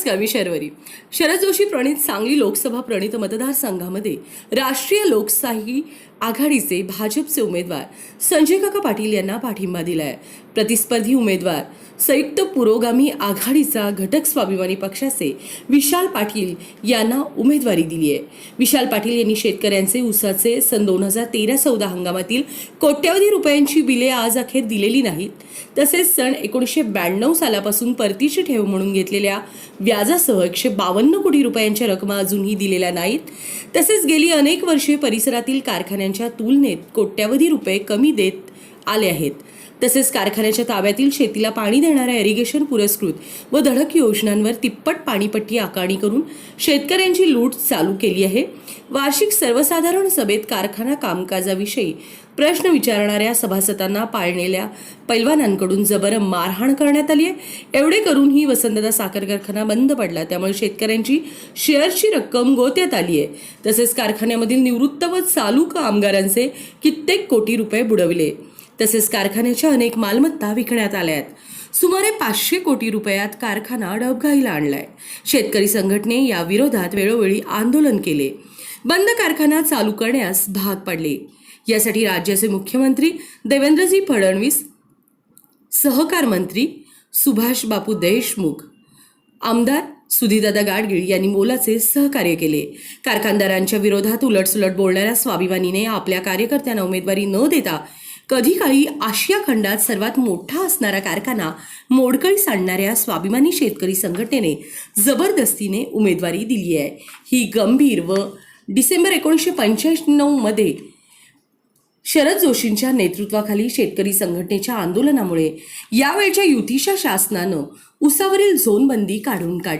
नमस्कार मी शर्वरी. शरद जोशी प्रणित सांगली लोकसभा प्रणित मतदारसंघामध्ये राष्ट्रीय लोकशाही आघाडीचे भाजपचे उमेदवार संजय काका पाटील यांना पाठिंबा दिलाय. प्रतिस्पर्धी उमेदवार. संयुक्त पुरोगामी आघाडीचा घटक स्वाभिमानी पक्षाचे विशाल पाटील यांना उमेदवारी दिली आहे. विशाल पाटील यांनी शेतकऱ्यांचे ऊसाचे सन दोन हजार तेरा चौदा हंगामातील कोट्यवधी रुपयांची बिले आज अखेर दिलेली नाहीत. तसेच सन एकोणीसशे ब्याण्णव सालापासून परतीची ठेव म्हणून घेतलेल्या व्याजासह एकशे बावन्न कोटी रुपयांच्या रकमा अजूनही दिलेल्या नाहीत. तसेच गेली अनेक वर्षे परिसरातील कारखान्यांच्या तुलनेत कोट्यवधी रुपये कमी देत आले आहेत. तसेच कारखान्याच्या ताब्यातील शेतीला पाणी देणाऱ्या इरिगेशन पुरस्कृत व धडक योजनांवर तिप्पट पाणीपट्टी आकारणी करून शेतकऱ्यांची लूट चालू केली आहे. वार्षिक सर्वसाधारण सभेत कारखाना कामकाजाविषयी प्रश्न विचारणाऱ्या सभासदांना पाळलेल्या पैलवानांकडून जबर मारहाण करण्यात आली आहे. एवढे करूनही वसंतदा साखर कारखाना बंद पडला. त्यामुळे शेतकऱ्यांची शेअरची रक्कम गोत्यात आली आहे. तसेच कारखान्यामधील निवृत्त व चालू कामगारांचे कित्येक कोटी रुपये बुडवले. तसेच कारखान्याच्या अनेक मालमत्ता विकण्यात आल्या आहेत. सुमारे पाचशे कोटी रुपयात कारखाना डबघाईला आणलाय. शेतकरी संघटने या विरोधात वेळोवेळी आंदोलन केले. बंद कारखाना चालू करण्यास भाग पडले. यासाठी राज्याचे मुख्यमंत्री देवेंद्रजी फडणवीस सहकार मंत्री सुभाष बापू देशमुख आमदार सुधीदादा गाडगीळ यांनी मोलाचे सहकार्य केले. कारखानदारांच्या विरोधात उलटसुलट बोलणाऱ्या स्वाभिमानीने आपल्या कार्यकर्त्यांना उमेदवारी न देता कधी काळी आशिया खंडात सर्वात मोठा असणारा कारखाना मोडकळीस आणणाऱ्या स्वाभिमानी शेतकरी संघटनेने जबरदस्तीने उमेदवारी दिली आहे. ही गंभीर व डिसेंबर एकोणीसशे पंच्याण्णवमध्ये शरद जोशींच्या नेतृत्वाखाली शेतकरी संघटनेच्या आंदोलनामुळे यावेळच्या युतीच्या शासनानं उसावरील झोनबंदी काढून काढ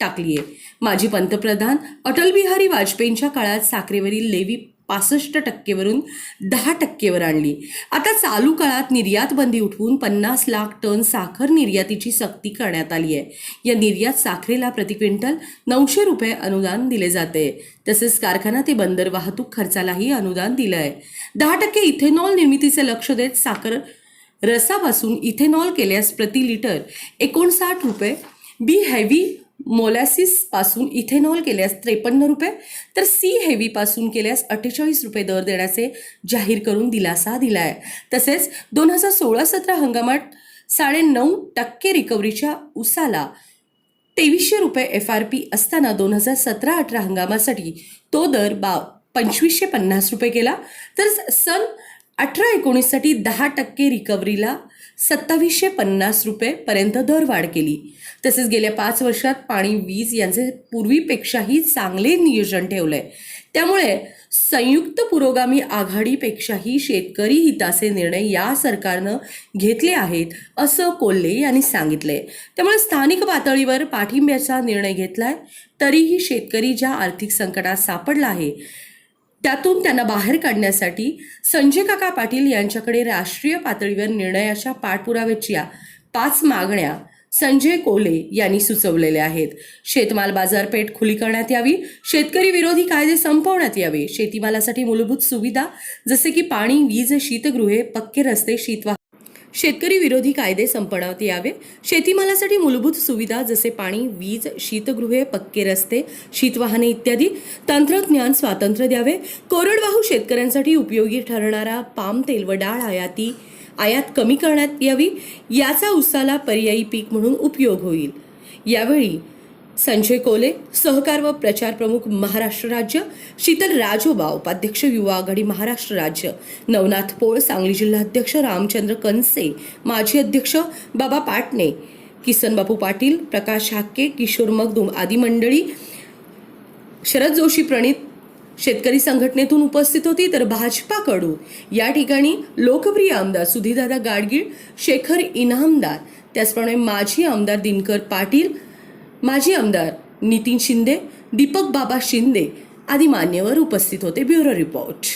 टाकली आहे माजी पंतप्रधान अटल बिहारी वाजपेयींच्या काळात साखरेवरील लेवी पासष्ट टक्केवरून दहा टक्केवर आणली. आता चालू काळात निर्यात बंदी उठवून पन्नास लाख टन साखर निर्यातीची सक्ती करण्यात आली आहे. या निर्यात साखरेला प्रति क्विंटल नऊशे रुपये अनुदान दिले जाते. तसेच कारखाना ते बंदर वाहतूक खर्चालाही अनुदान दिलं आहे. दहा टक्के इथेनॉल निर्मितीचे लक्ष देत साखर रसापासून इथेनॉल केल्यास प्रति लिटर एकोणसाठ रुपये बी हेवी मोलॅसिसपासून इथेनॉल केल्यास त्रेपन्न रुपये तर सी हेवीपासून केल्यास अठ्ठेचाळीस रुपये दर देण्याचे जाहीर करून दिलासा दिला आहे तसेच दोन हजार सोळा सतरा हंगामात साडेनऊ टक्के रिकव्हरीच्या उसाला तेवीसशे रुपये एफ आर पी असताना दोन हजार सतरा अठरा हंगामासाठी तो दर बा पंचवीसशे पन्नास रुपये केला. तर सन अठरा एकोणीससाठी दहा टक्के रिकव्हरीला सत्तावीसशे पन्नास रुपयेपर्यंत दरवाढ केली. तसेच गेल्या पाच वर्षात पाणी वीज यांचे पूर्वीपेक्षाही चांगले नियोजन ठेवलंय. त्यामुळे संयुक्त पुरोगामी आघाडीपेक्षाही शेतकरी हिताचे निर्णय या सरकारनं घेतले आहेत असं कोल्हे यांनी सांगितले त्यामुळे स्थानिक पातळीवर पाठिंब्याचा निर्णय घेतलाय तरीही शेतकरी ज्या आर्थिक संकटात सापडला आहे त्यातून त्यांना बाहेर काढण्यासाठी संजय काका पाटील यांच्याकडे राष्ट्रीय पातळीवर निर्णयाच्या पाठपुराव्याच्या पाच मागण्या संजय कोले यांनी सुचवलेल्या आहेत. शेतमाल बाजारपेठ खुली करण्यात यावी शेतकरी विरोधी कायदे संपवण्यात यावे. शेतीमालासाठी मूलभूत सुविधा जसे की पाणी वीज शीतगृहे पक्के रस्ते शीतवाह शेतकरी विरोधी कायदे संपवण्यात यावे. शेतीमालासाठी मूलभूत सुविधा जसे पाणी वीज शीतगृहे पक्के रस्ते शीतवाहने इत्यादी तंत्रज्ञान स्वातंत्र्य द्यावे. कोरडवाहू शेतकऱ्यांसाठी उपयोगी ठरणारा पाम तेल व डाळ आयाती आयात कमी करण्यात यावी. याचा उसाला पर्यायी पीक म्हणून उपयोग होईल. यावेळी संजय कोले सहकार व प्रचार प्रमुख महाराष्ट्र राज्य शीतल राजोबा उपाध्यक्ष युवा आघाडी महाराष्ट्र राज्य नवनाथ पोळ सांगली जिल्हाध्यक्ष रामचंद्र कनसे माजी अध्यक्ष बाबा पाटणे किसन बापू पाटील प्रकाश हाके किशोर मगदूम आदी मंडळी शरद जोशी प्रणित शेतकरी संघटनेतून उपस्थित होती. तर भाजपाकडून या ठिकाणी लोकप्रिय आमदार सुधीरदादा गाडगीळ शेखर इनामदार त्याचप्रमाणे माजी आमदार दिनकर पाटील माजी आमदार नितीन शिंदे दीपक बाबा शिंदे आदी मान्यवर उपस्थित होते. Bureau report.